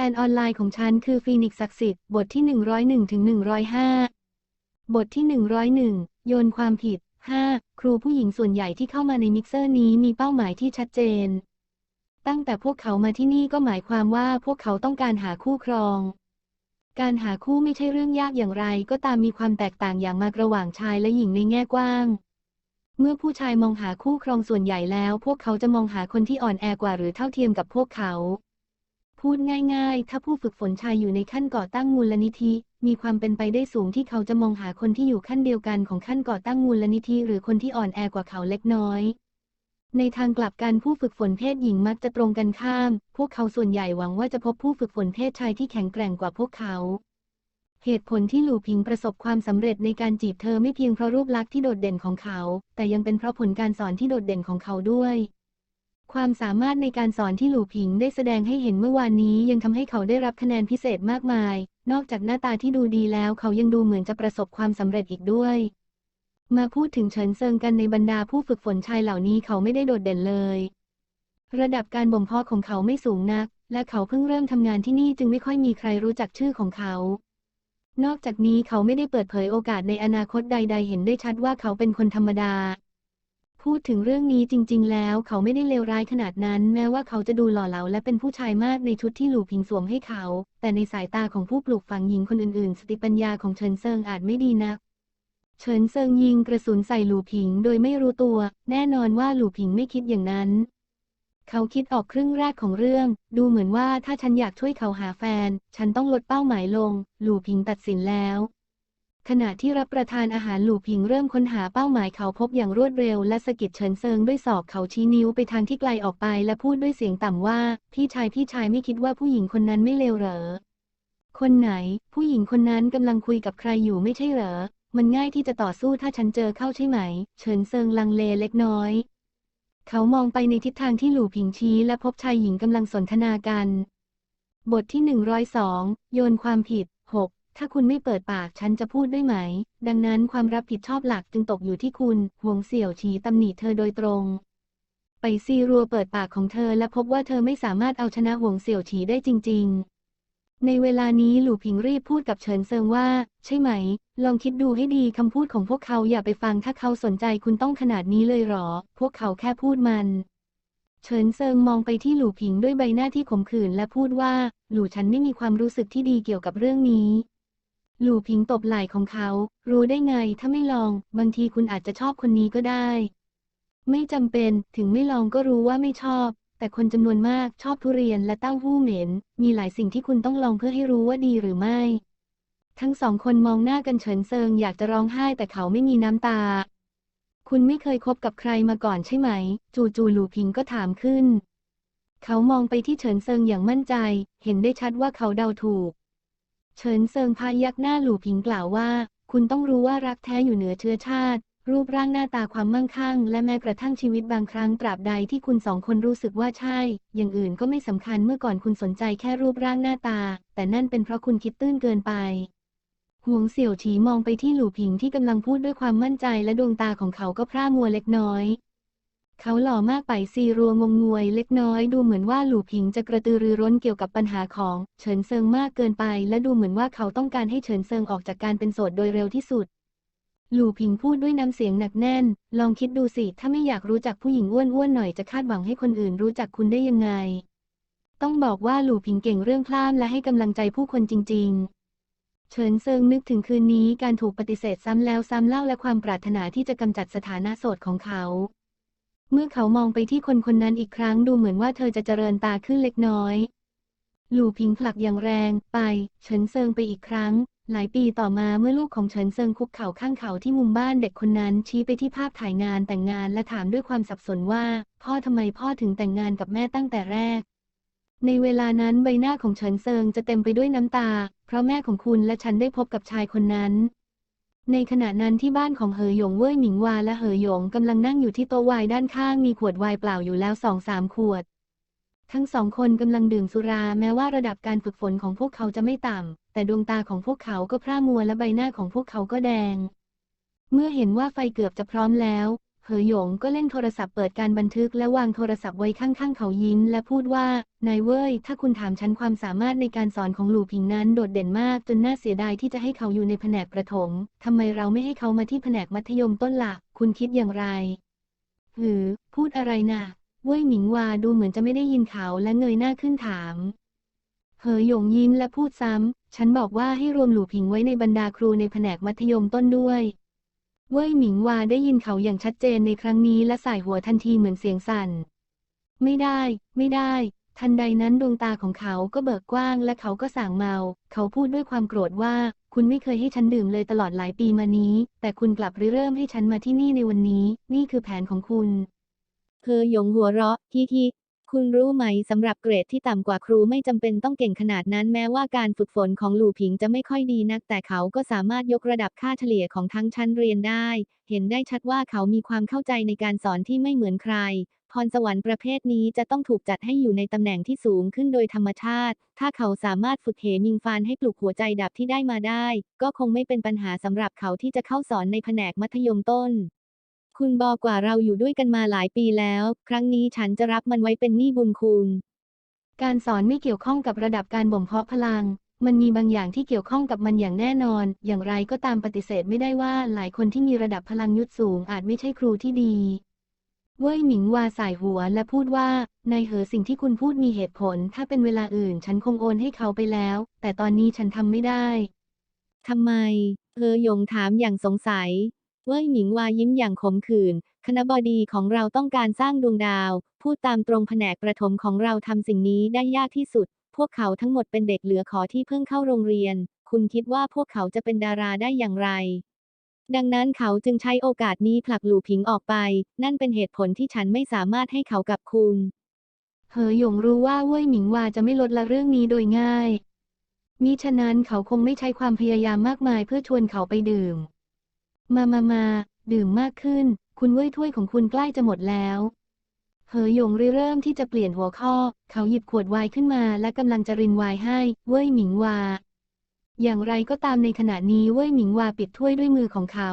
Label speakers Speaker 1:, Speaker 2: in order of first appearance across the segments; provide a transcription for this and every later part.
Speaker 1: ฟนออนไลน์ของฉันคือฟีนิกซ์ศักดิ์สิทธิ์บทที่ 101ถึง105 บทที่ 101 โยนความผิด 5. ครูผู้หญิงส่วนใหญ่ที่เข้ามาในมิกเซอร์นี้มีเป้าหมายที่ชัดเจน ตั้งแต่พวกเขามาที่นี่ก็หมายความว่าพวกเขาต้องการหาคู่ครอง การหาคู่ไม่ใช่เรื่องยากอย่างไร ก็ตามมีความแตกต่างอย่างมากระหว่างชายและหญิงในแง่กว้าง เมื่อผู้ชายมองหาคู่ครองส่วนใหญ่แล้ว พวกเขาจะมองหาคนที่อ่อนแอกว่าหรือเท่าเทียมกับพวกเขา พูดง่ายๆ ถ้าผู้ฝึกฝนชายอยู่ในขั้นก่อตั้งมูลนิธิ มีความเป็นไปได้สูงที่เขาจะมองหาคนที่อยู่ขั้นเดียวกันของขั้นก่อตั้งมูลนิธิ หรือคนที่อ่อนแอกว่าเขาเล็กน้อย ในทางกลับกันผู้ฝึกฝนเพศหญิงมักจะตรงกันข้าม พวกเขาส่วนใหญ่หวังว่าจะพบผู้ฝึกฝนเพศชายที่แข็งแกร่งกว่าพวกเขาเหตุผลที่หลู่พิงประสบความสำเร็จในการจีบเธอไม่เพียงเพราะรูปลักษณ์ที่โดดเด่นของเขา แต่ยังเป็นเพราะผลการสอนที่โดดเด่นของเขาด้วย ความสามารถในการสอนที่หลู่ผิงได้แสดงให้เห็นเมื่อวานนี้ยังทำให้เขาได้รับคะแนนพิเศษมากมาย นอกจากหน้าตาที่ดูดีแล้วเขายังดูเหมือนจะประสบความสำเร็จอีกด้วย มาพูดถึงเฉินเซิงกันในบรรดาผู้ฝึกฝนชายเหล่านี้เขาไม่ได้โดดเด่นเลย ระดับการบ่มเพาะของเขาไม่สูงนัก และเขาเพิ่งเริ่มทำงานที่นี่จึงไม่ค่อยมีใครรู้จักชื่อของเขา นอกจากนี้เขาไม่ได้เปิดเผยโอกาสในอนาคตใด ๆ เห็นได้ชัดว่าเขาเป็นคนธรรมดา พูดถึงเรื่องนี้จริง ๆ แล้วเขาไม่ได้เลวร้ายขนาดนั้น แม้ว่าเขาจะดูหล่อเหลาและเป็นผู้ชายมากในชุดที่หลู่พิงสวมให้เขา แต่ในสายตาของผู้ปลูกฝังหญิงคนอื่นๆ สติปัญญาของเฉินเซิงอาจไม่ดีนัก เฉินเซิงยิงกระสุนใส่หลู่ผิงโดยไม่รู้ตัว แน่นอนว่าหลู่ผิงไม่คิดอย่างนั้น เขาคิดออกครึ่งแรกของเรื่อง ดูเหมือนว่าถ้าฉันอยากช่วยเขาหาแฟน ฉันต้องลดเป้าหมายลง หลู่ผิงตัดสินแล้ว ขณะที่รับประทานอาหารหลู่ผิงเริ่มค้นหาเป้าหมายเขาพบอย่างรวดเร็ว และสะกิดเฉินเซิงด้วยศอกเขาชี้นิ้วไปทางที่ไกลออกไป และพูดด้วยเสียงต่ำว่า พี่ชายพี่ชายไม่คิดว่าผู้หญิงคนนั้นไม่เลวเหรอ คนไหน ผู้หญิงคนนั้นกำลังคุยกับใครอยู่ไม่ใช่เหรอ มันง่ายที่จะต่อสู้ถ้าฉันเจอเข้าใช่ไหม เฉินเซิงลังเลเล็กน้อย เขามองไปในทิศทางที่หลู่ผิงชี้ และพบชายหญิงกำลังสนทนากัน บทที่ 102 โยนความผิด ถ้าคุณไม่เปิดปากฉันจะพูดได้ไหม ดังนั้นความรับผิดชอบหลักจึงตกอยู่ที่คุณหวงเสี่ยวฉีตำหนิเธอโดยตรง ไปซีรัวเปิดปากของเธอและพบว่าเธอไม่สามารถเอาชนะหวงเสี่ยวฉีได้จริง ๆ ในเวลานี้หลู่ผิงรีบพูดกับเฉินเซิงว่า ใช่ไหม ลองคิดดูให้ดีคำพูดของพวกเขาอย่าไปฟังถ้าเขาสนใจคุณต้องขนาดนี้เลยหรอ พวกเขาแค่พูดมันเฉินเซิงมองไปที่หลู่ผิงด้วยใบหน้าที่ขมขื่นและพูดว่า หลู่ฉันไม่มีความรู้สึกที่ดีเกี่ยวกับเรื่องนี้ หลู่ผิงตบไหล่ของเขา รู้ได้ไงถ้าไม่ลอง บางทีคุณอาจจะชอบคนนี้ก็ได้ ไม่จำเป็นถึงไม่ลองก็รู้ว่าไม่ชอบ แต่คนจำนวนมากชอบทุเรียนและเต้าหู้เหม็น มีหลายสิ่งที่คุณต้องลองเพื่อให้รู้ว่าดีหรือไม่ ทั้งสองคนมองหน้ากันเฉินเซิงอยากจะร้องไห้แต่เขาไม่มีน้ำตา คุณไม่เคยคบกับใครมาก่อนใช่ไหม จู่ๆหลู่พิงก็ถามขึ้น เขามองไปที่เฉินเซิงอย่างมั่นใจ เห็นได้ชัดว่าเขาเดาถูก เฉินเซิงพายักหน้าหลู่พิงกล่าวว่า คุณต้องรู้ว่ารักแท้อยู่เหนือเชื้อชาติ รูปร่างหน้าตาความมั่งคั่ง และแม้กระทั่งชีวิตบางครั้งตราบใดที่คุณสองคนรู้สึกว่าใช่ อย่างอื่นก็ไม่สำคัญเมื่อก่อนคุณสนใจแค่รูปร่างหน้าตา แต่นั่นเป็นเพราะคุณคิดตื้นเกินไปหวงเสี่ยวฉีมองไปที่หลู่ผิงที่กำลังพูดด้วยความมั่นใจและดวงตาของเขาก็พร่ามัวเล็กน้อย เขาหล่อมากไปซีรัวงงงวยเล็กน้อยดูเหมือนว่าหลู่ผิงจะกระตือรือร้นเกี่ยวกับปัญหาของเฉินเซิงมากเกินไป และดูเหมือนว่าเขาต้องการให้เฉินเซิงออกจากการเป็นโสดโดยเร็วที่สุด หลู่ผิงพูดด้วยน้ำเสียงหนักแน่น ลองคิดดูสิ ถ้าไม่อยากรู้จักผู้หญิงอ้วนๆหน่อยจะคาดหวังให้คนอื่นรู้จักคุณได้ยังไง ต้องบอกว่าหลู่ผิงเก่งเรื่องพล่ามและให้กำลังใจผู้คนจริง ๆเฉินเซิงนึกถึงคืนนี้การถูกปฏิเสธซ้ำแล้วซ้ำเล่าและความปรารถนาที่จะกำจัดสถานะโสดของเขา เมื่อเขามองไปที่คนคนนั้นอีกครั้งดูเหมือนว่าเธอจะเจริญตาขึ้นเล็กน้อย หลู่พิงผลักอย่างแรงไป เฉินเซิงไปอีกครั้ง หลายปีต่อมาเมื่อลูกของเฉินเซิงคุกเข่าข้างเขาที่มุมบ้านเด็กคนนั้นชี้ไปที่ภาพถ่ายงานแต่งงานและถามด้วยความสับสนว่า พ่อทำไมพ่อถึงแต่งงานกับแม่ตั้งแต่แรก ในเวลานั้นใบหน้าของเฉินเซิงจะเต็มไปด้วยน้ำตา เพราะแม่ของคุณและฉันได้พบกับชายคนนั้น ในขณะนั้นที่บ้านของเหอหยงเว่ยหมิงวาและเหอหยงกำลังนั่งอยู่ที่โต๊ะไวน์ด้านข้างมีขวดไวน์เปล่าอยู่แล้วสองสามขวด ทั้งสองคนกำลังดื่มสุราแม้ว่าระดับการฝึกฝนของพวกเขาจะไม่ต่ำ แต่ดวงตาของพวกเขาก็พร่ามัวและใบหน้าของพวกเขาก็แดง เมื่อเห็นว่าไฟเกือบจะพร้อมแล้ว เหอหยงก็เล่นโทรศัพท์เปิดการบันทึกและวางโทรศัพท์ไว้ข้างๆเขายิ้มและพูดว่า นายเว้ย ถ้าคุณถามฉันความสามารถในการสอนของหลู่ผิงนั้นโดดเด่นมากจนน่าเสียดายที่จะให้เขาอยู่ในแผนกประถม ทำไมเราไม่ให้เขามาที่แผนกมัธยมต้นล่ะคุณคิดอย่างไร หือ พูดอะไรนะ่ะ เว่ยหมิงวาดูเหมือนจะไม่ได้ยินเขาและเงยหน้าขึ้นถามเหอหยงยิ้มและพูดซ้ำ ฉันบอกว่าให้รวมหลู่ผิงไว้ในบรรดาครูในแผนกมัธยมต้นด้วย เว่ยหมิงวาได้ยินเขาอย่างชัดเจนในครั้งนี้และสายหัวทันทีเหมือนเสียงสั่น ไม่ได้ ไม่ได้ ทันใดนั้นดวงตาของเขาก็เบิกกว้างและเขาก็ส่างเมา เขาพูดด้วยความโกรธว่า คุณไม่เคยให้ฉันดื่มเลยตลอดหลายปีมานี้ แต่คุณกลับริเริ่มให้ฉันมาที่นี่ในวันนี้ นี่คือแผนของคุณ
Speaker 2: เพอหยงหัวเราะฮิฮิ คุณรู้ไหมสำหรับเกรดที่ต่ำกว่าครูไม่จำเป็นต้องเก่งขนาดนั้นแม้ว่าการฝึกฝนของหลู่ผิงจะไม่ค่อยดีนัก แต่เขาก็สามารถยกระดับค่าเฉลี่ยของทั้งชั้นเรียนได้ เห็นได้ชัดว่าเขามีความเข้าใจในการสอนที่ไม่เหมือนใคร พรสวรรค์ประเภทนี้จะต้องถูกจัดให้อยู่ในตำแหน่งที่สูงขึ้นโดยธรรมชาติ ถ้าเขาสามารถฝึกเหมิงฟานให้ปลุกหัวใจดับที่ได้มาได้ ก็คงไม่เป็นปัญหาสำหรับเขาที่จะเข้าสอนในแผนกมัธยมต้น คุณบอกว่าเราอยู่ด้วยกันมาหลายปีแล้ว ครั้งนี้ฉันจะรับมันไว้เป็นหนี้บุญคุณ
Speaker 1: การสอนไม่เกี่ยวข้องกับระดับการบ่มเพาะพลัง มันมีบางอย่างที่เกี่ยวข้องกับมันอย่างแน่นอน อย่างไรก็ตามปฏิเสธไม่ได้ว่าหลายคนที่มีระดับพลังยุทธสูงอาจไม่ใช่ครูที่ดีเว่ยหมิงวาสายหัวและพูดว่า นายเหอสิ่งที่คุณพูดมีเหตุผล ถ้าเป็นเวลาอื่นฉันคงโอนให้เขาไปแล้ว แต่ตอนนี้ฉันทำไม่ได้
Speaker 2: ทำไมเออหยงถามอย่างสงสัย เว่ยหมิงวายิ้มอย่างขมขื่นคณะบดีของเราต้องการสร้างดวงดาว พูดตามตรงแผนกประถมของเราทำสิ่งนี้ได้ยากที่สุด พวกเขาทั้งหมดเป็นเด็กเหลือขอที่เพิ่งเข้าโรงเรียน คุณคิดว่าพวกเขาจะเป็นดาราได้อย่างไร ดังนั้นเขาจึงใช้โอกาสนี้ผลักหลู่ผิงออกไป นั่นเป็นเหตุผลที่ฉันไม่สามารถให้เขากับคุณ
Speaker 1: เหอหยงรู้ว่าเว่ยหมิงวาจะไม่ลดละเรื่องนี้โดยง่ายมิฉะนั้นเขาคงไม่ใช้ความพยายามมากมายเพื่อชวนเขาไปดื่ม มามามาดื่มมากขึ้น คุณเว่ยถ้วยของคุณใกล้จะหมดแล้ว เหอหยงริเริ่มที่จะเปลี่ยนหัวข้อ เขาหยิบขวดไวน์ขึ้นมาและกำลังจะรินไวน์ให้ เว่ยหมิงวา อย่างไรก็ตามในขณะนี้เว่ยหมิงวาปิดถ้วยด้วยมือของเขา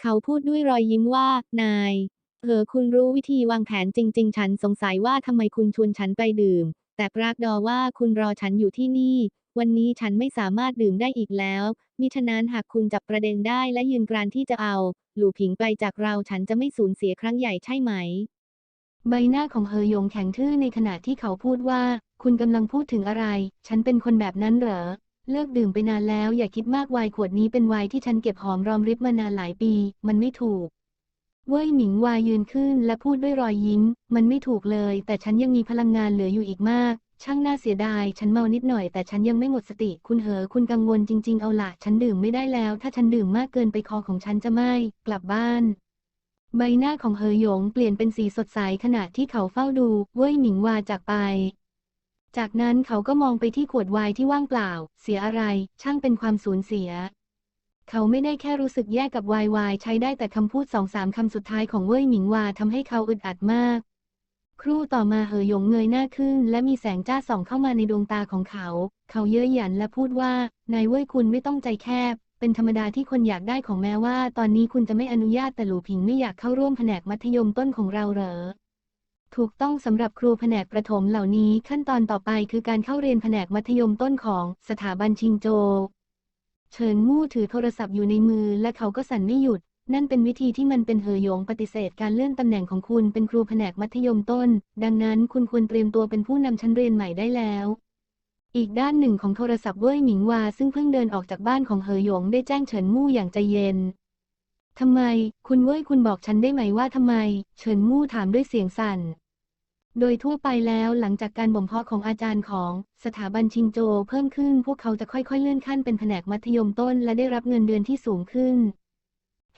Speaker 2: เขาพูดด้วยรอยยิ้มว่า นายเออคุณรู้วิธีวางแผนจริง ๆ ฉันสงสัยว่าทำไมคุณชวนฉันไปดื่ม แต่ปรากฏว่าคุณรอฉันอยู่ที่นี่ วันนี้ฉันไม่สามารถดื่มได้อีกแล้ว มิฉะนั้นหากคุณจับประเด็นได้และยืนกรานที่จะเอา หลู่ผิงไปจากเราฉันจะไม่สูญเสียครั้งใหญ่ใช่ไหม
Speaker 1: ใบหน้าของเหอหยงแข็งทื่อในขณะที่เขาพูดว่า คุณกำลังพูดถึงอะไร ฉันเป็นคนแบบนั้นเหรอ เลิกดื่มไปนานแล้ว อย่าคิดมากไวน์ขวดนี้เป็นไวน์ที่ฉันเก็บหอมรอมริบมานานหลายปี มันไม่ถูกเว่ยหมิงวายืนขึ้นและพูดด้วยรอยยิ้ม มันไม่ถูกเลย แต่ฉันยังมีพลังงานเหลืออยู่อีกมาก ช่างน่าเสียดาย ฉันเมานิดหน่อยแต่ฉันยังไม่หมดสติ คุณเหอ คุณกังวลจริง ๆ เอาละฉันดื่มไม่ได้แล้ว ถ้าฉันดื่มมากเกินไปคอของฉันจะไหม้กลับบ้าน ใบหน้าของเหอหยงเปลี่ยนเป็นสีสดใสขณะที่เขาเฝ้าดู เว่ยหมิงวาจากไป จากนั้นเขาก็มองไปที่ขวดไวน์ที่ว่างเปล่า เสียอะไร ช่างเป็นความสูญเสีย เขาไม่ได้แค่รู้สึกแย่กับวายวายใช้ได้แต่คำพูดสองสามคำสุดท้ายของเว่ยหมิงวาทำให้เขาอึดอัดมาก ครู่ต่อมาเหอหยงเงยหน้าขึ้น และมีแสงจ้าส่องเข้ามาในดวงตาของเขา เขาเย้ยหยันและพูดว่า นายเว่ยคุณไม่ต้องใจแคบ เป็นธรรมดาที่คนอยากได้ของแม้ว่า ตอนนี้คุณจะไม่อนุญาตแต่หลูผิงไม่อยากเข้าร่วมแผนกมัธยมต้นของเราเหรอ ถูกต้องสำหรับครูแผนกประถมเหล่านี้ขั้นตอนต่อไปคือการเข้าเรียนแผนกมัธยมต้นของสถาบันชิงโจ เฉินมู่ถือโทรศัพท์อยู่ในมือและเขาก็สั่นไม่หยุด นั่นเป็นวิธีที่มันเป็นเหอหยงปฏิเสธการเลื่อนตำแหน่งของคุณเป็นครูแผนกมัธยมต้น ดังนั้นคุณควรเตรียมตัวเป็นผู้นำชั้นเรียนใหม่ได้แล้ว อีกด้านหนึ่งของโทรศัพท์เว่ยหมิงวาซึ่งเพิ่งเดินออกจากบ้านของเหอหยงได้แจ้งเฉินมู่อย่างใจเย็นทำไม คุณเว่ยคุณบอกฉันได้ไหมว่าทำไม เฉินมู่ถามด้วยเสียงสั่น โดยทั่วไปแล้วหลังจากการบ่มเพาะของอาจารย์ของสถาบันชิงโจเพิ่มขึ้น พวกเขาจะค่อยๆเลื่อนขั้นเป็นแผนกมัธยมต้น และได้รับเงินเดือนที่สูงขึ้น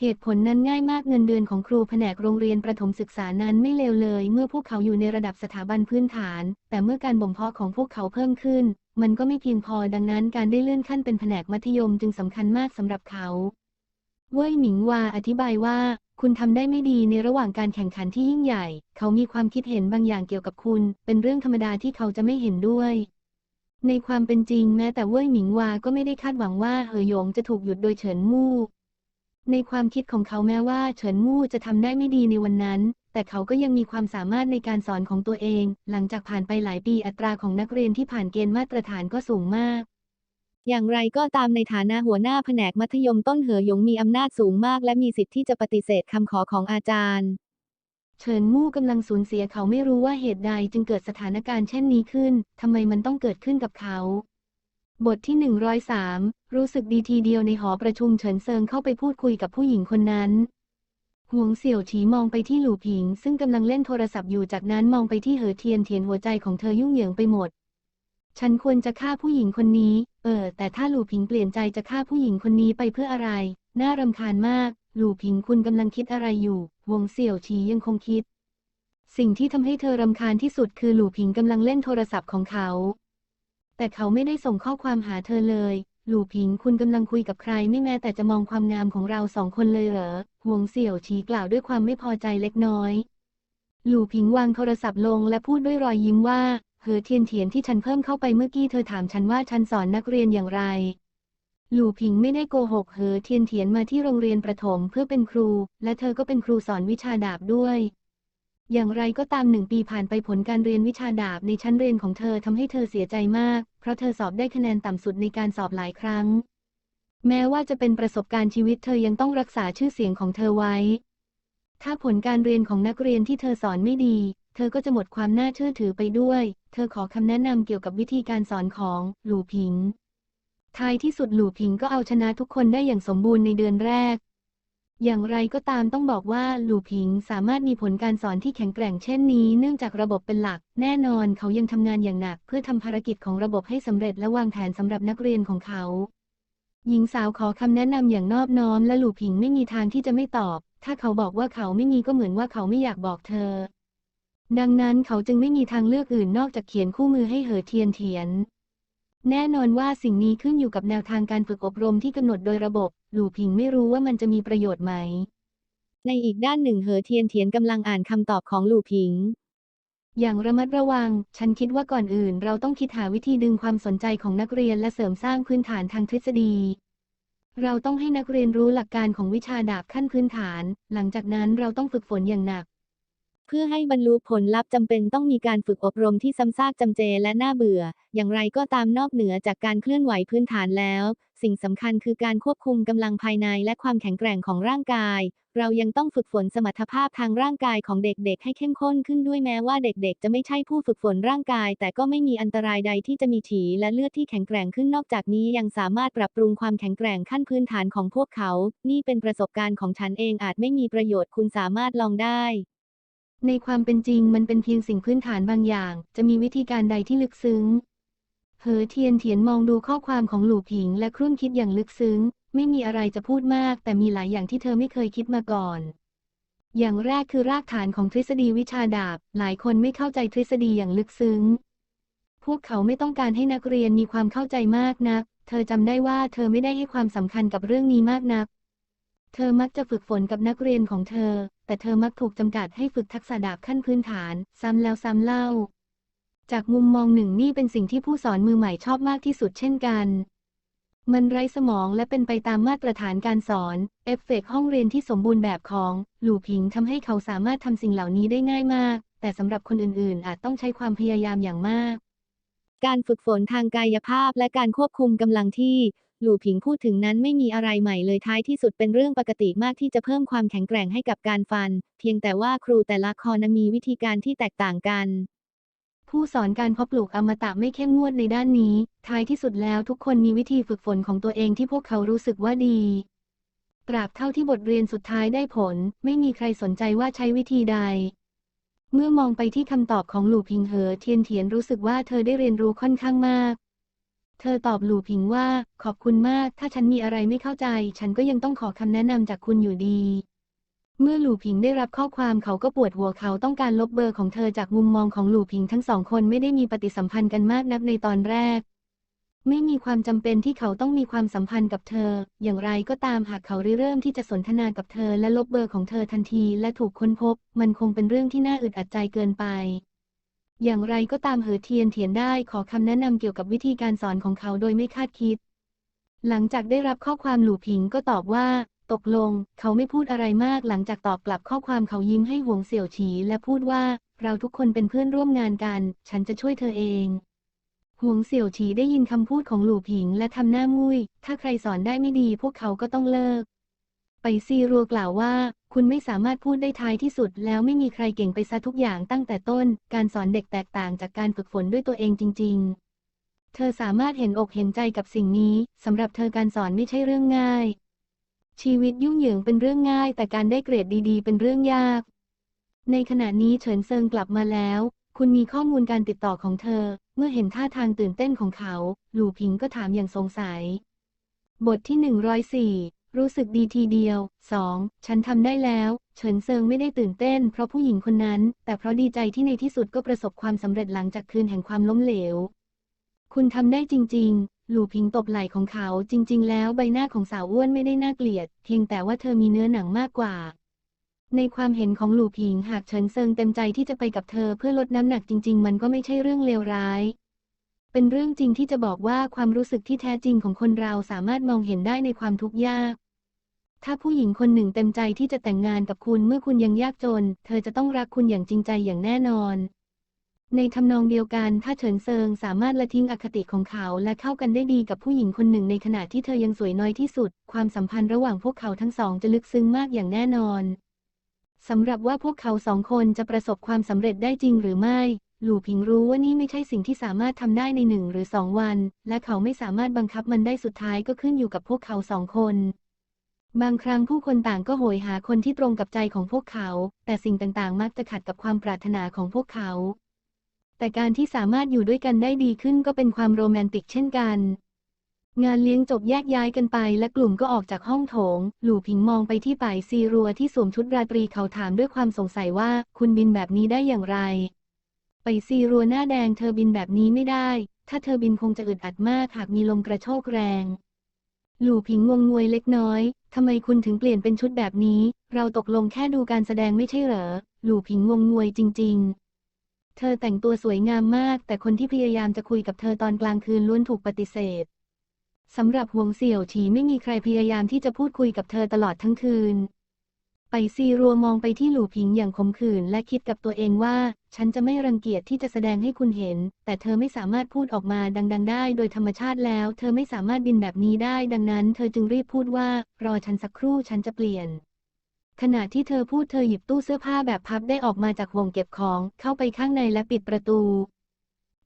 Speaker 1: เหตุผลนั้นง่ายมากเงินเดือนของครูแผนกโรงเรียนประถมศึกษานั้นไม่เลวเลย เมื่อพวกเขาอยู่ในระดับสถาบันพื้นฐาน แต่เมื่อการบ่มเพาะของพวกเขาเพิ่มขึ้น มันก็ไม่เพียงพอดังนั้นการได้เลื่อนขั้นเป็นแผนกมัธยมจึงสำคัญมากสำหรับเขาเว่ยหมิงวาอธิบายว่า คุณทำได้ไม่ดีในระหว่างการแข่งขันที่ยิ่งใหญ่ เขามีความคิดเห็นบางอย่างเกี่ยวกับคุณ เป็นเรื่องธรรมดาที่เขาจะไม่เห็นด้วยในความเป็นจริงแม้แต่เว่ยหมิงวา ก็ไม่ได้คาดหวังว่าเหอหยงจะถูกหยุดโดยเฉินมู่ ในความคิดของเขาแม้ว่าเฉินมู่จะทำได้ไม่ดีในวันนั้น แต่เขาก็ยังมีความสามารถในการสอนของตัวเอง หลังจากผ่านไปหลายปีอัตราของนักเรียนที่ผ่านเกณฑ์มาตรฐานก็สูงมาก
Speaker 2: อย่างไรก็ตามในฐานะหัวหน้าแผนกมัธยมต้นเหอหยงมีอำนาจสูงมาก และมีสิทธิ์ที่จะปฏิเสธคำขอของอาจารย์
Speaker 1: เฉินมู่กำลังสูญเสียเขาไม่รู้ว่าเหตุใดจึงเกิดสถานการณ์เช่นนี้ขึ้นทำไมมันต้องเกิดขึ้นกับเขา บทที่ 103 รู้สึกดีทีเดียวในหอประชุมเฉินเซิงเข้าไปพูดคุยกับผู้หญิงคนนั้นหวงเสี่ยวฉีมองไปที่หลู่ผิง ซึ่งกำลังเล่นโทรศัพท์อยู่จากนั้นมองไปที่เหอเทียนเทียนหัวใจของเธอยุ่งเหยิงไปหมด ฉันควรจะฆ่าผู้หญิงคนนี้ เออ แต่ถ้าหลู่ผิงเปลี่ยนใจจะฆ่าผู้หญิงคนนี้ไปเพื่ออะไร น่ารำคาญมาก หลู่ผิงคุณกำลังคิดอะไรอยู่หวงเสี่ยวฉียังคงคิด สิ่งที่ทำให้เธอรำคาญที่สุดคือหลู่ผิงกำลังเล่นโทรศัพท์ของเขา แต่เขาไม่ได้ส่งข้อความหาเธอเลย หลู่ผิงคุณกำลังคุยกับใครไม่แม้แต่จะมองความงามของเราสองคนเลยเหรอหวงเสี่ยวฉีกล่าวด้วยความไม่พอใจเล็กน้อย หลู่ผิงวางโทรศัพท์ลงและพูดด้วยรอยยิ้มว่าเหอเทียนเทียนที่ฉันเพิ่มเข้าไปเมื่อกี้เธอถามฉันว่าฉันสอนนักเรียนอย่างไร หลู่ผิงไม่ได้โกหกเหอเทียนเทียนมาที่โรงเรียนประถมเพื่อเป็นครู และเธอก็เป็นครูสอนวิชาดาบด้วย อย่างไรก็ตามหนึ่งปีผ่านไปผลการเรียนวิชาดาบในชั้นเรียนของเธอทำให้เธอเสียใจมาก เพราะเธอสอบได้คะแนนต่ำสุดในการสอบหลายครั้ง แม้ว่าจะเป็นประสบการณ์ชีวิตเธอยังต้องรักษาชื่อเสียงของเธอไว้ ถ้าผลการเรียนของนักเรียนที่เธอสอนไม่ดี เธอก็จะหมดความน่าเชื่อถือไปด้วย เธอขอคำแนะนำเกี่ยวกับวิธีการสอนของหลู่ผิงท้ายที่สุดหลู่ผิงก็เอาชนะทุกคนได้อย่างสมบูรณ์ในเดือนแรก อย่างไรก็ตามต้องบอกว่าหลู่ผิงสามารถมีผลการสอนที่แข็งแกร่งเช่นนี้ เนื่องจากระบบเป็นหลัก แน่นอนเขายังทำงานอย่างหนัก เพื่อทำภารกิจของระบบให้สำเร็จและวางแผนสำหรับนักเรียนของเขา หญิงสาวขอคำแนะนำอย่างนอบน้อมและหลู่ผิงไม่มีทางที่จะไม่ตอบ ถ้าเขาบอกว่าเขาไม่มีก็เหมือนว่าเขาไม่อยากบอกเธอ ดังนั้นเขาจึงไม่มีทางเลือกอื่นนอกจากเขียนคู่มือให้เหอเทียนเถียน แน่นอนว่าสิ่งนี้ขึ้นอยู่กับแนวทางการฝึกอบรมที่กำหนดโดยระบบ หลู่ผิงไม่รู้ว่ามันจะมีประโยชน์ไหม
Speaker 2: ในอีกด้านหนึ่งเหอเทียนเถียนกำลังอ่านคำตอบของหลู่ผิง
Speaker 1: อย่างระมัดระวัง ฉันคิดว่าก่อนอื่น เราต้องคิดหาวิธีดึงความสนใจของนักเรียนและเสริมสร้างพื้นฐานทางทฤษฎี เราต้องให้นักเรียนรู้หลักการของวิชาดาบขั้นพื้นฐาน หลังจากนั้นเราต้องฝึกฝนอย่างหนัก
Speaker 2: เพื่อให้บรรลุผลลัพธ์จำเป็นต้องมีการฝึกอบรมที่ซ้ำซากจำเจและน่าเบื่อ อย่างไรก็ตามนอกเหนือจากการเคลื่อนไหวพื้นฐานแล้ว สิ่งสำคัญคือการควบคุมกำลังภายในและความแข็งแกร่งของร่างกาย เรายังต้องฝึกฝนสมรรถภาพทางร่างกายของเด็กๆ ให้เข้มข้นขึ้นด้วยแม้ว่าเด็กๆ จะไม่ใช่ผู้ฝึกฝนร่างกาย แต่ก็ไม่มีอันตรายใดที่จะมีฉีและเลือดที่แข็งแกร่งขึ้นนอกจากนี้ยังสามารถปรับปรุงความแข็งแกร่งขั้นพื้นฐานของพวกเขา นี่เป็นประสบการณ์ของฉันเองอาจไม่มีประโยชน์คุณสามารถลองได้
Speaker 1: ในความเป็นจริงมันเป็นเพียงสิ่งพื้นฐานบางอย่าง จะมีวิธีการใดที่ลึกซึ้ง เหอเทียนเถียนมองดูข้อความของหลู่ผิงและครุ่นคิดอย่างลึกซึ้ง ไม่มีอะไรจะพูดมาก แต่มีหลายอย่างที่เธอไม่เคยคิดมาก่อน อย่างแรกคือรากฐานของทฤษฎีวิชาดาบ หลายคนไม่เข้าใจทฤษฎีอย่างลึกซึ้ง พวกเขาไม่ต้องการให้นักเรียนมีความเข้าใจมากนัก เธอจำได้ว่าเธอไม่ได้ให้ความสำคัญกับเรื่องนี้มากนัก เธอมักจะฝึกฝนกับนักเรียนของเธอ แต่เธอมักถูกจำกัดให้ฝึกทักษะดาบขั้นพื้นฐาน ซ้ำแล้วซ้ำเล่า จากมุมมองหนึ่งนี่เป็นสิ่งที่ผู้สอนมือใหม่ชอบมากที่สุดเช่นกัน มันไร้สมองและเป็นไปตามมาตรฐานการสอน เอฟเฟกต์ห้องเรียนที่สมบูรณ์แบบของหลู่ผิงทำให้เขาสามารถทำสิ่งเหล่านี้ได้ง่ายมาก แต่สำหรับคนอื่นๆ อาจต้องใช้ความพยายามอย่างมาก
Speaker 2: การฝึกฝนทางกายภาพและการควบคุมกำลังที่ หลู่ผิงพูดถึงนั้นไม่มีอะไรใหม่เลยท้ายที่สุดเป็นเรื่องปกติมากที่จะเพิ่มความแข็งแกร่งให้กับการฟัน เพียงแต่ว่าครูแต่ละคอนมีวิธีการที่แตกต่างกัน
Speaker 1: ผู้สอนการเพาะปลูกอมตะไม่เข้มงวดในด้านนี้ ท้ายที่สุดแล้วทุกคนมีวิธีฝึกฝนของตัวเองที่พวกเขารู้สึกว่าดีตราบเท่าที่บทเรียนสุดท้ายได้ผล ไม่มีใครสนใจว่าใช้วิธีใด เมื่อมองไปที่คำตอบของหลู่พิงเหอเทียนเถียนรู้สึกว่าเธอได้เรียนรู้ค่อนข้างมาก เธอตอบหลู่พิงว่า ขอบคุณมาก ถ้าฉันมีอะไรไม่เข้าใจ ฉันก็ยังต้องขอคำแนะนำจากคุณอยู่ดี เมื่อหลู่ผิงได้รับข้อความเขาก็ปวดหัวเขาต้องการลบเบอร์ของเธอจากมุมมองของหลู่ผิงทั้งสองคนไม่ได้มีปฏิสัมพันธ์กันมากนักในตอนแรก ไม่มีความจำเป็นที่เขาต้องมีความสัมพันธ์กับเธอ อย่างไรก็ตามหากเขาริเริ่มที่จะสนทนากับเธอและลบเบอร์ของเธอทันที และถูกค้นพบ มันคงเป็นเรื่องที่น่าอึดอัดใจเกินไป อย่างไรก็ตามเหอเทียนเถียนได้ขอคำแนะนำเกี่ยวกับวิธีการสอนของเขาโดยไม่คาดคิด หลังจากได้รับข้อความหลู่ผิงก็ตอบว่า ตกลง เขาไม่พูดอะไรมากหลังจากตอบกลับข้อความเขายิ้มให้หวงเสี่ยวฉีและพูดว่า เราทุกคนเป็นเพื่อนร่วมงานกัน ฉันจะช่วยเธอเองหวงเสี่ยวฉีได้ยินคำพูดของหลู่ผิงและทำหน้ามุ้ย ถ้าใครสอนได้ไม่ดีพวกเขาก็ต้องเลิก ไปซีรัวกล่าวว่า คุณไม่สามารถพูดได้ท้ายที่สุด แล้วไม่มีใครเก่งไปซะทุกอย่างตั้งแต่ต้น การสอนเด็กแตกต่างจากการฝึกฝนด้วยตัวเองจริง ๆ เธอสามารถเห็นอกเห็นใจกับสิ่งนี้สำหรับเธอการสอนไม่ใช่เรื่องง่าย ชีวิตยุ่งเหยิงเป็นเรื่องง่าย แต่การได้เกรดดี ๆ เป็นเรื่องยาก ในขณะนี้เฉินเซิงกลับมาแล้ว คุณมีข้อมูลการติดต่อของเธอ เมื่อเห็นท่าทางตื่นเต้นของเขา หลู่ผิงก็ถามอย่างสงสัย บทที่104 รู้สึกดีทีเดียว 2. ฉันทำได้แล้ว เฉินเซิงไม่ได้ตื่นเต้น เพราะผู้หญิงคนนั้น แต่เพราะดีใจที่ในที่สุดก็ประสบความสำเร็จหลังจากคืนแห่งความล้มเหลว คุณทำได้จริง ๆ หลู่พิงตบไหล่ของเขาจริง ๆ แล้วใบหน้าของสาวอ้วนไม่ได้น่าเกลียด เพียงแต่ว่าเธอมีเนื้อหนังมากกว่า ในความเห็นของหลู่พิงหากเฉินเซิงเต็มใจที่จะไปกับเธอเพื่อลดน้ำหนักจริง ๆ มันก็ไม่ใช่เรื่องเลวร้าย เป็นเรื่องจริงที่จะบอกว่าความรู้สึกที่แท้จริงของคนเราสามารถมองเห็นได้ในความทุกข์ยาก ถ้าผู้หญิงคนหนึ่งเต็มใจที่จะแต่งงานกับคุณเมื่อคุณยังยากจน เธอจะต้องรักคุณอย่างจริงใจอย่างแน่นอน ในทำนองเดียวกัน ถ้าเฉินเซิงสามารถละทิ้งอคติของเขาและเข้ากันได้ดีกับผู้หญิงคนหนึ่งในขณะที่เธอยังสวยน้อยที่สุด ความสัมพันธ์ระหว่างพวกเขาทั้งสองจะลึกซึ้งมากอย่างแน่นอนสำหรับว่าพวกเขาสองคนจะประสบความสำเร็จได้จริงหรือไม่ หลู่ผิงรู้ว่านี่ไม่ใช่สิ่งที่สามารถทำได้ในหนึ่งหรือสองวัน และเขาไม่สามารถบังคับมันได้สุดท้ายก็ขึ้นอยู่กับพวกเขาสองคน บางครั้งผู้คนต่างก็โหยหาคนที่ตรงกับใจของพวกเขา แต่สิ่งต่างๆ มักจะขัดกับความปรารถนาของพวกเขา แต่การที่สามารถอยู่ด้วยกันได้ดีขึ้นก็เป็นความโรแมนติกเช่นกัน งานเลี้ยงจบแยกย้ายกันไป และกลุ่มก็ออกจากห้องโถง หลู่ผิงมองไปที่ป่ายซีรัวที่สวมชุดราตรีเขาถามด้วยความสงสัยว่า คุณบินแบบนี้ได้อย่างไร ไปซีรัวหน้าแดงเธอบินแบบนี้ไม่ได้ ถ้าเธอบินคงจะอึดอัดมากหากมีลมกระโชกแรง หลู่ผิงงงงวยเล็กน้อย ทำไมคุณถึงเปลี่ยนเป็นชุดแบบนี้ เราตกลงแค่ดูการแสดงไม่ใช่เหรอ หลู่ผิงงงงวยจริง ๆ เธอแต่งตัวสวยงามมาก แต่คนที่พยายามจะคุยกับเธอตอนกลางคืนล้วนถูกปฏิเสธสำหรับหวงเสี่ยวฉีไม่มีใครพยายามที่จะพูดคุยกับเธอตลอดทั้งคืน ไปซีรัวมองไปที่หลู่ผิงอย่างขมขื่นและคิดกับตัวเองว่า ฉันจะไม่รังเกียจที่จะแสดงให้คุณเห็น แต่เธอไม่สามารถพูดออกมาดัง ๆ ได้โดยธรรมชาติแล้ว เธอไม่สามารถบินแบบนี้ได้ดังนั้น เธอจึงรีบพูดว่า รอฉันสักครู่ฉันจะเปลี่ยน ขณะที่เธอพูดเธอหยิบตู้เสื้อผ้าแบบพับได้ออกมาจากวงเก็บของเข้าไปข้างในและปิดประตู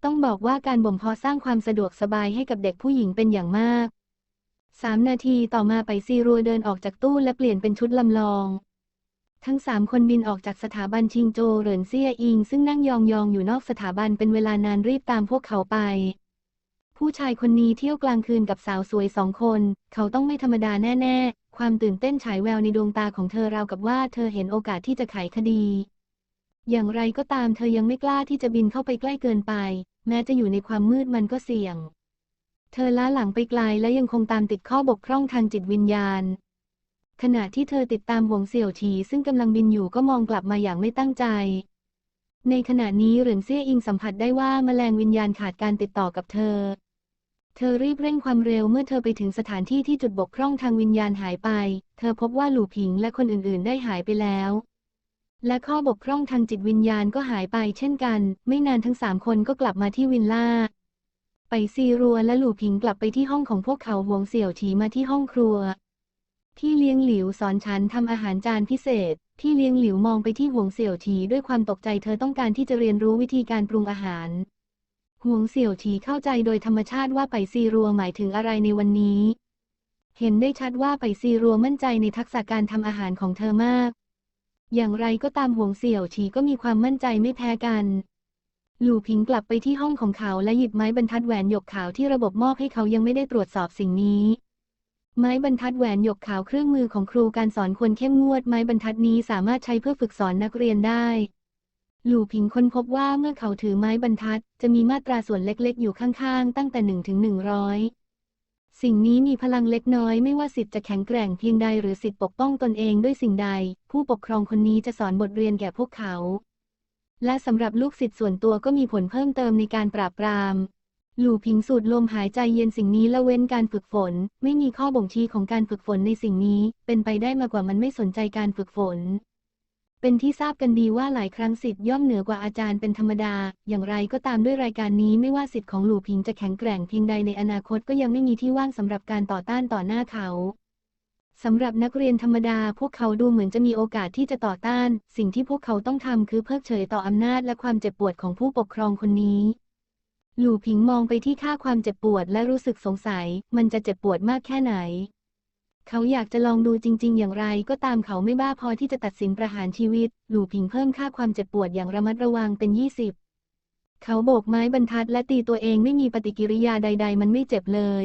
Speaker 1: ต้องบอกว่าการบ่มเพาะสร้างความสะดวกสบายให้กับเด็กผู้หญิงเป็นอย่างมากสามนาทีต่อมาไปซีรัวเดินออกจากตู้และเปลี่ยนเป็นชุดลำลอง ทั้งสามคนบินออกจากสถาบันชิงโจเหรินเซี่ยอิง ซึ่งนั่งยองๆอยู่นอกสถาบันเป็นเวลานานรีบตามพวกเขาไป ผู้ชายคนนี้เที่ยวกลางคืนกับสาวสวยสองคน เขาต้องไม่ธรรมดาแน่ๆ ความตื่นเต้นฉายแววในดวงตาของเธอราวกับว่าเธอเห็นโอกาสที่จะไขคดี อย่างไรก็ตามเธอยังไม่กล้าที่จะบินเข้าไปใกล้เกินไป แม้จะอยู่ในความมืดมันก็เสี่ยง เธอล้าหลังไปไกลและยังคงตามติดข้อบกพร่องทางจิตวิญญาณ ขณะที่เธอติดตามหวงเสี่ยวฉีซึ่งกำลังบินอยู่ก็มองกลับมาอย่างไม่ตั้งใจ ในขณะนี้เหรินเซี่ยอิงสัมผัสได้ว่าแมลงวิญญาณขาดการติดต่อกับเธอ เธอรีบเร่งความเร็วเมื่อเธอไปถึงสถานที่ที่จุดบกพร่องทางวิญญาณหายไป เธอพบว่าหลู่ผิงและคนอื่นๆ ได้หายไปแล้ว และข้อบกพร่องทางจิตวิญญาณก็หายไปเช่นกัน ไม่นานทั้งสามคนก็กลับมาที่วิลล่า ไปซีรัวและหลู่ผิงกลับไปที่ห้องของพวกเขาหวงเสี่ยวฉีมาที่ห้องครัว พี่เลี้ยงหลิวสอนฉันทำอาหารจานพิเศษพี่เลี้ยงหลิวมองไปที่หวงเสี่ยวฉีด้วยความตกใจเธอต้องการที่จะเรียนรู้วิธีการปรุงอาหารหวงเสี่ยวฉีเข้าใจโดยธรรมชาติว่าไปซีรัวหมายถึงอะไรในวันนี้ เห็นได้ชัดว่าไปซีรัวมั่นใจในทักษะการทำอาหารของเธอมาก อย่างไรก็ตามหวงเสี่ยวฉีก็มีความมั่นใจไม่แพ้กันหลู่ผิงกลับไปที่ห้องของเขาและหยิบไม้บรรทัดแหวนหยกขาวที่ระบบมอบให้เขายังไม่ได้ตรวจสอบสิ่งนี้ ไม้บรรทัดแหวนหยกขาวเครื่องมือของครูการสอนควรเข้มงวด ไม้บรรทัดนี้สามารถใช้เพื่อฝึกสอนนักเรียนได้ หลู่ผิงค้นพบว่าเมื่อเขาถือไม้บรรทัด จะมีมาตราส่วนเล็กๆ อยู่ข้างๆ ตั้งแต่1ถึง100 สิ่งนี้มีพลังเล็กน้อยไม่ว่าสิทธิ์จะแข็งแกร่งเพียงใดหรือสิทธิ์ปกป้องตนเองด้วยสิ่งใด ผู้ปกครองคนนี้จะสอนบทเรียนแก่พวกเขา และสำหรับลูกศิษย์ส่วนตัวก็มีผลเพิ่มเติมในการปราบปราม หลู่ผิงสูดลมหายใจเย็นสิ่งนี้ละเว้นการฝึกฝน ไม่มีข้อบ่งชี้ของการฝึกฝนในสิ่งนี้ เป็นไปได้มากกว่ามันไม่สนใจการฝึกฝน เป็นที่ทราบกันดีว่าหลายครั้งสิทธิ์ย่อมเหนือกว่าอาจารย์เป็นธรรมดา อย่างไรก็ตามด้วยรายการนี้ไม่ว่าสิทธิ์ของหลู่ผิงจะแข็งแกร่งเพียงใดในอนาคตก็ยังไม่มีที่ว่างสำหรับการต่อต้านต่อหน้าเขาสำหรับนักเรียนธรรมดาพวกเขาดูเหมือนจะมีโอกาสที่จะต่อต้าน สิ่งที่พวกเขาต้องทำคือเพิกเฉยต่ออำนาจและความเจ็บปวดของผู้ปกครองคนนี้ หลู่ผิงมองไปที่ค่าความเจ็บปวดและรู้สึกสงสัย มันจะเจ็บปวดมากแค่ไหน เขาอยากจะลองดูจริง ๆ อย่างไรก็ตามเขาไม่บ้าพอที่จะตัดสินประหารชีวิต หลู่ผิงเพิ่มค่าความเจ็บปวดอย่างระมัดระวังเป็น20เขาโบกไม้บรรทัดและตีตัวเองไม่มีปฏิกิริยาใด ๆ มันไม่เจ็บเลย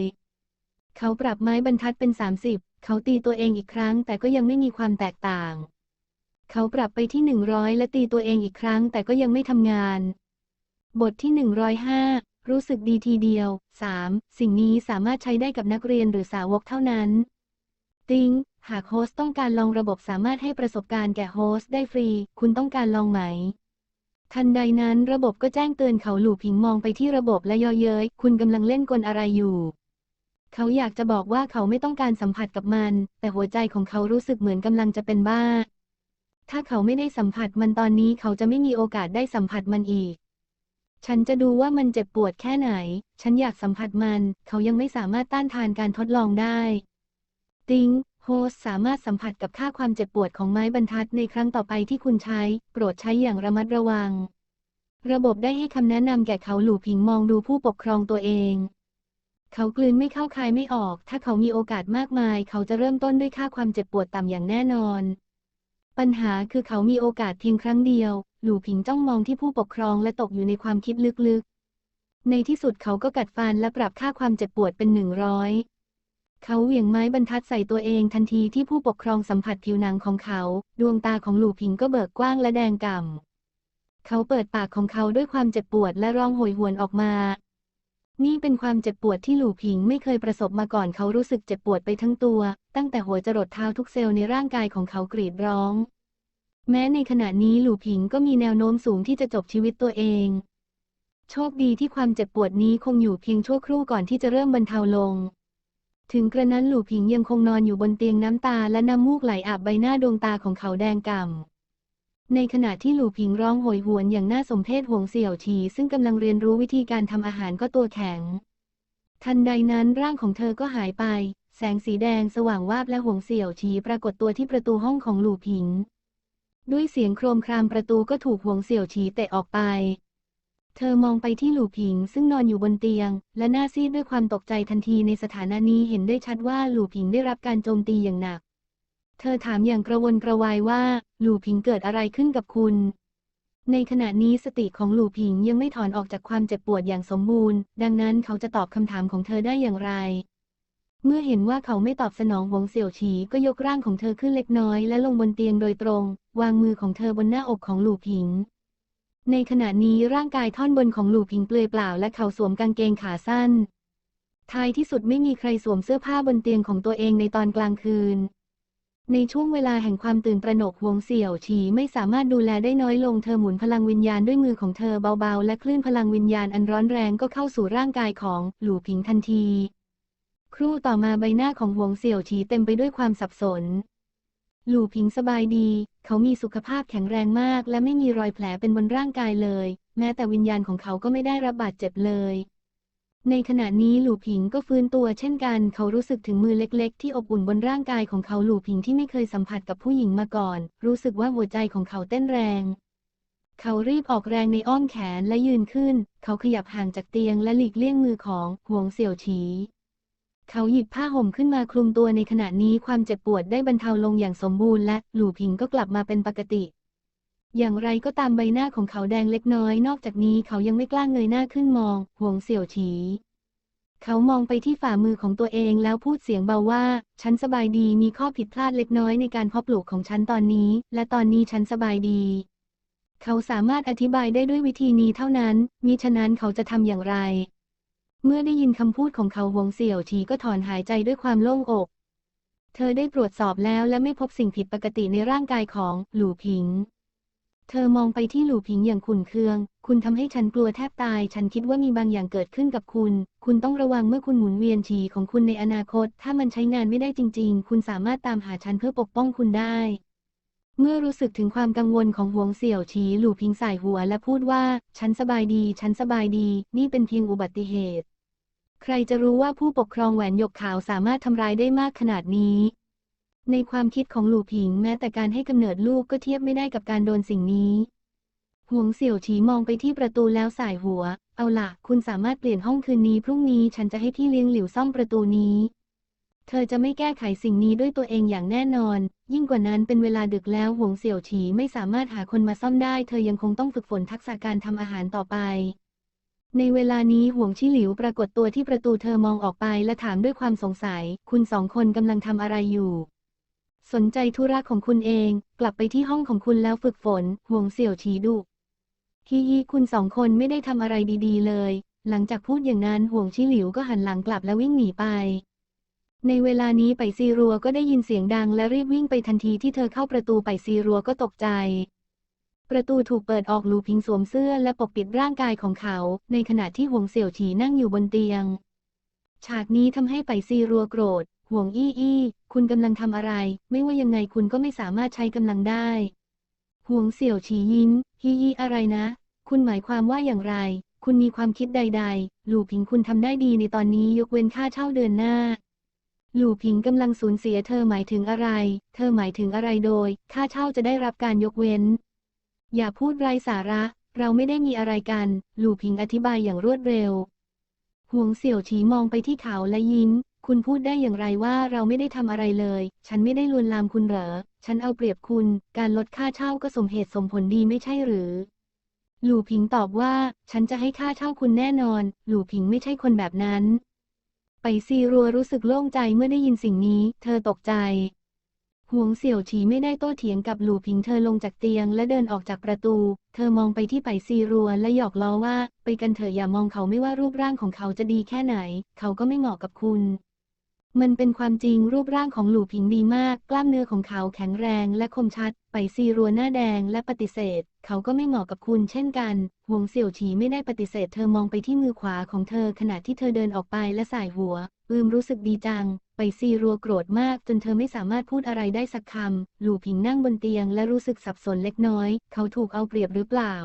Speaker 1: เขาปรับไม้บรรทัดเป็น30เขาตีตัวเองอีกครั้ง แต่ก็ยังไม่มีความแตกต่าง เขาปรับไปที่100และตีตัวเองอีกครั้ง แต่ก็ยังไม่ทำงาน บทที่ 105 รู้สึกดีทีเดียว 3. สิ่งนี้สามารถใช้ได้กับนักเรียนหรือสาวกเท่านั้น ติงหากโฮสต้องการลองระบบสามารถให้ประสบการณ์แก่โฮสต์ได้ฟรี คุณต้องการลองไหม ทันใดนั้นระบบก็แจ้งเตือนเขาหลู่ผิงมองไปที่ระบบและย่อเย้ย คุณกำลังเล่นกลอะไรอยู่ เขาอยากจะบอกว่าเขาไม่ต้องการสัมผัสกับมัน แต่หัวใจของเขารู้สึกเหมือนกำลังจะเป็นบ้า ถ้าเขาไม่ได้สัมผัสมันตอนนี้เขาจะไม่มีโอกาสได้สัมผัสมันอีก ฉันจะดูว่ามันเจ็บปวดแค่ไหน ฉันอยากสัมผัสมัน เขายังไม่สามารถต้านทานการทดลองได้ ติงโฮสสามารถสัมผัสกับค่าความเจ็บปวดของไม้บรรทัดในครั้งต่อไปที่คุณใช้ โปรดใช้อย่างระมัดระวัง ระบบได้ให้คำแนะนำแก่เขาหลู่ผิงมองดูผู้ปกครองตัวเอง เขากลืนไม่เข้าคายไม่ออก ถ้าเขามีโอกาสมากมาย เขาจะเริ่มต้นด้วยค่าความเจ็บปวดต่ำอย่างแน่นอน ปัญหาคือเขามีโอกาสเพียงครั้งเดียว หลู่ผิงจ้องมองที่ผู้ปกครองและตกอยู่ในความคิดลึกๆ ในที่สุดเขาก็กัดฟันและปรับค่าความเจ็บปวดเป็นหนึ่งร้อยเขาเหวี่ยงไม้บรรทัดใส่ตัวเองทันทีที่ผู้ปกครองสัมผัสผิวหนังของเขา ดวงตาของหลู่ผิงก็เบิกกว้างและแดงก่ำเขาเปิดปากของเขาด้วยความเจ็บปวดและร้องโหยหวนออกมา นี่เป็นความเจ็บปวดที่หลู่ผิงไม่เคยประสบมาก่อนเขารู้สึกเจ็บปวดไปทั้งตัว ตั้งแต่หัวจรดเท้าทุกเซลล์ในร่างกายของเขากรีดร้อง แม้ในขณะนี้หลู่ผิงก็มีแนวโน้มสูงที่จะจบชีวิตตัวเอง โชคดีที่ความเจ็บปวดนี้คงอยู่เพียงชั่วครู่ก่อนที่จะเริ่มบรรเทาลง ถึงกระนั้นหลู่ผิงยังคงนอนอยู่บนเตียงน้ำตาและน้ำมูกไหลอาบใบหน้าดวงตาของเขาแดงก่ำ ในขณะที่หลู่ผิงร้องโหยหวนอย่างน่าสมเพชหวงเสี่ยวฉีซึ่งกำลังเรียนรู้วิธีการทำอาหารก็ตัวแข็ง ทันใดนั้นร่างของเธอก็หายไป แสงสีแดงสว่างวาบและหวงเสี่ยวฉีปรากฏตัวที่ประตูห้องของหลู่ผิง ด้วยเสียงโครมครามประตูก็ถูกหวงเสี่ยวฉีเตะออกไป เธอมองไปที่หลู่ผิงซึ่งนอนอยู่บนเตียง และหน้าซีดด้วยความตกใจทันทีในสถานะนี้เห็นได้ชัดว่าหลู่ผิงได้รับการโจมตีอย่างหนัก เธอถามอย่างกระวนกระวายว่า หลู่ผิงเกิดอะไรขึ้นกับคุณ ในขณะนี้สติของหลู่ผิงยังไม่ถอนออกจากความเจ็บปวดอย่างสมบูรณ์ ดังนั้นเขาจะตอบคำถามของเธอได้อย่างไร เมื่อเห็นว่าเขาไม่ตอบสนองหวงเสี่ยวฉีก็ยกร่างของเธอขึ้นเล็กน้อยและลงบนเตียงโดยตรง วางมือของเธอบนหน้าอกของหลู่ผิง ในขณะนี้ร่างกายท่อนบนของหลู่ผิงเปลือยเปล่า และเขาสวมกางเกงขาสั้นท้ายที่สุดไม่มีใครสวมเสื้อผ้าบนเตียงของตัวเองในตอนกลางคืน ในช่วงเวลาแห่งความตื่นตระหนกหวงเสี่ยวฉีไม่สามารถดูแลได้น้อยลงเธอหมุนพลังวิญญาณด้วยมือของเธอเบาๆ และคลื่นพลังวิญญาณอันร้อนแรงก็เข้าสู่ร่างกายของหลู่ผิงทันที ครู่ต่อมาใบหน้าของหวงเสี่ยวฉีเต็มไปด้วยความสับสน หลู่ผิงสบายดี เขามีสุขภาพแข็งแรงมาก และไม่มีรอยแผลเป็นบนร่างกายเลย แม้แต่วิญญาณของเขาก็ไม่ได้รับบาดเจ็บเลย ในขณะนี้หลู่ผิงก็ฟื้นตัวเช่นกัน เขารู้สึกถึงมือเล็กๆ ที่อบอุ่นบนร่างกายของเขาหลู่ผิงที่ไม่เคยสัมผัสกับผู้หญิงมาก่อน รู้สึกว่าหัวใจของเขาเต้นแรง เขารีบออกแรงในอ้อมแขนและยืนขึ้น เขาขยับห่างจากเตียงและหลีกเลี่ยงมือของหวงเสี่ยวฉีเขาหยิบผ้าห่มขึ้นมาคลุมตัวในขณะนี้ความเจ็บปวดได้บรรเทาลงอย่างสมบูรณ์และหลู่ผิงก็กลับมาเป็นปกติ อย่างไรก็ตามใบหน้าของเขาแดงเล็กน้อย นอกจากนี้เขายังไม่กล้าเงยหน้าขึ้นมองหวงเสี่ยวฉี เขามองไปที่ฝ่ามือของตัวเองแล้วพูดเสียงเบาว่า ฉันสบายดีมีข้อผิดพลาดเล็กน้อยในการเพาะปลูกของฉันตอนนี้ และตอนนี้ฉันสบายดี เขาสามารถอธิบายได้ด้วยวิธีนี้เท่านั้น มิฉะนั้นเขาจะทำอย่างไร เมื่อได้ยินคำพูดของเขาหวงเสี่ยวฉีก็ถอนหายใจด้วยความโล่งอก เธอได้ตรวจสอบแล้วและไม่พบสิ่งผิดปกติในร่างกายของหลู่ผิง เธอมองไปที่หลู่ผิงอย่างขุ่นเคือง คุณทำให้ฉันกลัวแทบตาย ฉันคิดว่ามีบางอย่างเกิดขึ้นกับคุณ คุณต้องระวังเมื่อคุณหมุนเวียนฉีของคุณในอนาคต ถ้ามันใช้งานไม่ได้จริง ๆ คุณสามารถตามหาฉันเพื่อปกป้องคุณได้ เมื่อรู้สึกถึงความกังวลของหวงเสี่ยวฉีหลู่พิงสายหัวและพูดว่า ฉันสบายดี ฉันสบายดี นี่เป็นเพียงอุบัติเหตุ ใครจะรู้ว่าผู้ปกครองแหวนหยกขาวสามารถทำร้ายได้มากขนาดนี้ ในความคิดของหลู่ผิงแม้แต่การให้กำเนิดลูกก็เทียบไม่ได้กับการโดนสิ่งนี้หวงเสี่ยวฉีมองไปที่ประตูแล้วสายหัว เอาล่ะคุณสามารถเปลี่ยนห้องคืนนี้พรุ่งนี้ฉันจะให้พี่เลี้ยงหลิวซ่อมประตูนี้ เธอจะไม่แก้ไขสิ่งนี้ด้วยตัวเองอย่างแน่นอน ยิ่งกว่านั้นเป็นเวลาดึกแล้วหวงเสี่ยวฉีไม่สามารถหาคนมาซ่อมได้ เธอยังคงต้องฝึกฝนทักษะการทำอาหารต่อไป ในเวลานี้หวงชี่หลิวปรากฏตัวที่ประตูเธอมองออกไปและถามด้วยความสงสัย คุณสองคนกำลังทำอะไรอยู่ สนใจธุระของคุณเอง กลับไปที่ห้องของคุณแล้วฝึกฝน ห่วงเสี่ยวฉีดุฮีฮีคุณสองคนไม่ได้ทำอะไรดีๆ เลย หลังจากพูดอย่างนั้นห่วงชิหลิวก็หันหลังกลับและวิ่งหนีไป ในเวลานี้ไปซีรัวก็ได้ยินเสียงดังและรีบวิ่งไปทันทีที่เธอเข้าประตูไปซีรัวก็ตกใจ ประตูถูกเปิดออกลูพิงสวมเสื้อและปกปิดร่างกายของเขา ในขณะที่ห่วงเสี่ยวฉีนั่งอยู่บนเตียง ฉากนี้ทำให้ไปซีรัวโกรธ ห่วงอี้อี้คุณกำลังทำอะไร ไม่ว่ายังไงคุณก็ไม่สามารถใช้กำลังได้ ห่วงเสี่ยวฉียิ้มฮีฮีอะไรนะ คุณหมายความว่าอย่างไร คุณมีความคิดใด ๆ หลู่ผิงคุณทำได้ดีในตอนนี้ยกเว้นค่าเช่าเดือนหน้า หลู่ผิงกำลังสูญเสียเธอหมายถึงอะไร เธอหมายถึงอะไรโดย ค่าเช่าจะได้รับการยกเว้น อย่าพูดไร้สาระ เราไม่ได้มีอะไรกัน หลู่ผิงอธิบายอย่างรวดเร็วห่วงเสี่ยวฉีมองไปที่เขาและยิ้ม คุณพูดได้อย่างไรว่าเราไม่ได้ทำอะไรเลย ฉันไม่ได้ลวนลามคุณเหรอ ฉันเอาเปรียบคุณ การลดค่าเช่าก็สมเหตุสมผลดีไม่ใช่หรือ หลู่ผิงตอบว่า ฉันจะให้ค่าเช่าคุณแน่นอน หลู่ผิงไม่ใช่คนแบบนั้น ไปซีรัวรู้สึกโล่งใจเมื่อได้ยินสิ่งนี้ เธอตกใจห่วงเสี่ยวฉีไม่ได้โต้เถียงกับหลู่ผิงเธอลงจากเตียงและเดินออกจากประตู เธอมองไปที่ไปซีรัวและหยอกล้อว่า ไปกันเถอะอย่ามองเขาไม่ว่ารูปร่างของเขาจะดีแค่ไหน เขาก็ไม่เหมาะกับคุณ มันเป็นความจริงรูปร่างของหลู่ผิงดีมาก กล้ามเนื้อของเขาแข็งแรงและคมชัด ไปซีรัวหน้าแดงและปฏิเสธ เขาก็ไม่เหมาะกับคุณเช่นกัน หวงเสี่ยวฉีไม่ได้ปฏิเสธ เธอมองไปที่มือขวาของเธอขณะที่เธอเดินออกไปและสายหัว อืมรู้สึกดีจัง ไปซีรัวโกรธมาก จนเธอไม่สามารถพูดอะไรได้สักคำ หลู่ผิงนั่งบนเตียงและรู้สึกสับสนเล็กน้อย เขาถูกเอาเปรียบหรือเปล่า